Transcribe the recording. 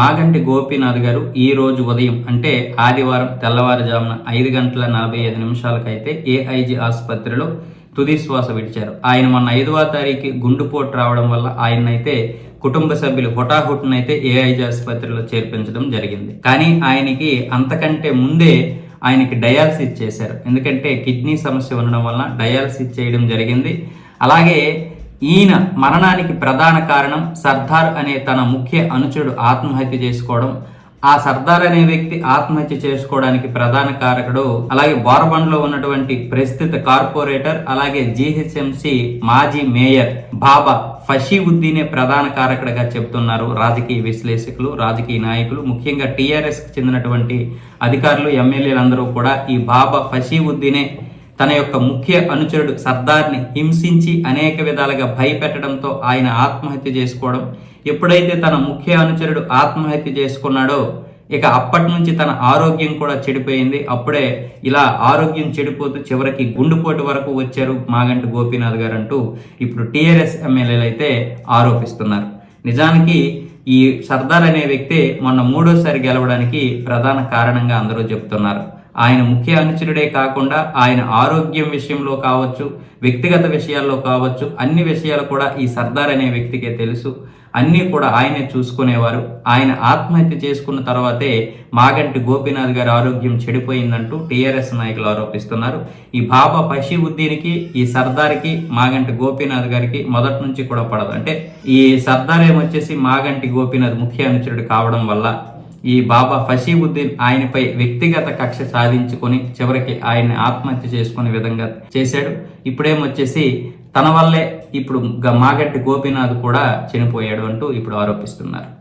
మాగంటి గోపీనాథ్ గారు ఈ రోజు ఉదయం అంటే ఆదివారం తెల్లవారుజామున ఐదు గంటల నలభై ఐదు నిమిషాలకైతే ఏఐజీ ఆసుపత్రిలో తుది శ్వాస విడిచారు. ఆయన మొన్న ఐదవ తారీఖు గుండుపోటు రావడం వల్ల ఆయనైతే కుటుంబ సభ్యులు హుటాహుటినైతే ఏఐజీ ఆసుపత్రిలో చేర్పించడం జరిగింది. కానీ ఆయనకి అంతకంటే ముందే ఆయనకి డయాలసిస్ చేశారు. ఎందుకంటే కిడ్నీ సమస్య ఉండడం వలన డయాలసిస్ చేయడం జరిగింది. అలాగే ఈయన మరణానికి ప్రధాన కారణం సర్దార్ అనే తన ముఖ్య అనుచరుడు ఆత్మహత్య చేసుకోవడం. ఆ సర్దార్ అనే వ్యక్తి ఆత్మహత్య చేసుకోవడానికి ప్రధాన కారకుడు అలాగే బోరబండ్లో ఉన్నటువంటి ప్రస్తుత కార్పొరేటర్ అలాగే జీహెచ్ఎంసి మాజీ మేయర్ బాబా ఫషీవుద్దీనే ప్రధాన కారకుడిగా చెప్తున్నారు రాజకీయ విశ్లేషకులు రాజకీయ నాయకులు. ముఖ్యంగా టీఆర్ఎస్కి చెందినటువంటి అధికారులు ఎమ్మెల్యేలందరూ కూడా ఈ బాబా ఫషీవుద్దీనే తన యొక్క ముఖ్య అనుచరుడు సర్దార్ని హింసించి అనేక విధాలుగా భయపెట్టడంతో ఆయన ఆత్మహత్య చేసుకోవడం. ఎప్పుడైతే తన ముఖ్య అనుచరుడు ఆత్మహత్య చేసుకున్నాడో ఇక అప్పటి నుంచి తన ఆరోగ్యం కూడా చెడిపోయింది. అప్పుడే ఇలా ఆరోగ్యం చెడిపోతూ చివరికి గుండెపోటు వరకు వచ్చారు మాగంటి గోపీనాథ్ గారు అంటూ ఇప్పుడు టీఆర్ఎస్ ఎమ్మెల్యేలు అయితే ఆరోపిస్తున్నారు. నిజానికి ఈ సర్దార్ అనే వ్యక్తి మొన్న మూడోసారి గెలవడానికి ప్రధాన కారణంగా అందరూ చెప్తున్నారు. ఆయన ముఖ్య అనుచరుడే కాకుండా ఆయన ఆరోగ్యం విషయంలో కావచ్చు వ్యక్తిగత విషయాల్లో కావచ్చు అన్ని విషయాలు కూడా ఈ సర్దార్ అనే వ్యక్తికే తెలుసు. అన్నీ కూడా ఆయనే చూసుకునేవారు. ఆయన ఆత్మహత్య చేసుకున్న తర్వాతే మాగంటి గోపీనాథ్ గారి ఆరోగ్యం చెడిపోయిందంటూ టీఆర్ఎస్ నాయకులు ఆరోపిస్తున్నారు. ఈ బాబా పషీవుద్దీన్కి ఈ సర్దార్కి మాగంటి గోపీనాథ్ గారికి మొదటి నుంచి కూడా పడదు. అంటే ఈ సర్దార్ ఏమొచ్చేసి మాగంటి గోపీనాథ్ ముఖ్య అనుచరుడు కావడం వల్ల ఈ బాబా ఫషీబుద్దీన్ ఆయనపై వ్యక్తిగత కక్ష సాధించుకొని చివరికి ఆయన్ని ఆత్మహత్య చేసుకునే విధంగా చేశాడు. ఇప్పుడేమొచ్చేసి తన వల్లే ఇప్పుడు గ- మాగంటి గోపీనాథ్ కూడా చనిపోయాడు అంటూ ఇప్పుడు ఆరోపిస్తున్నారు.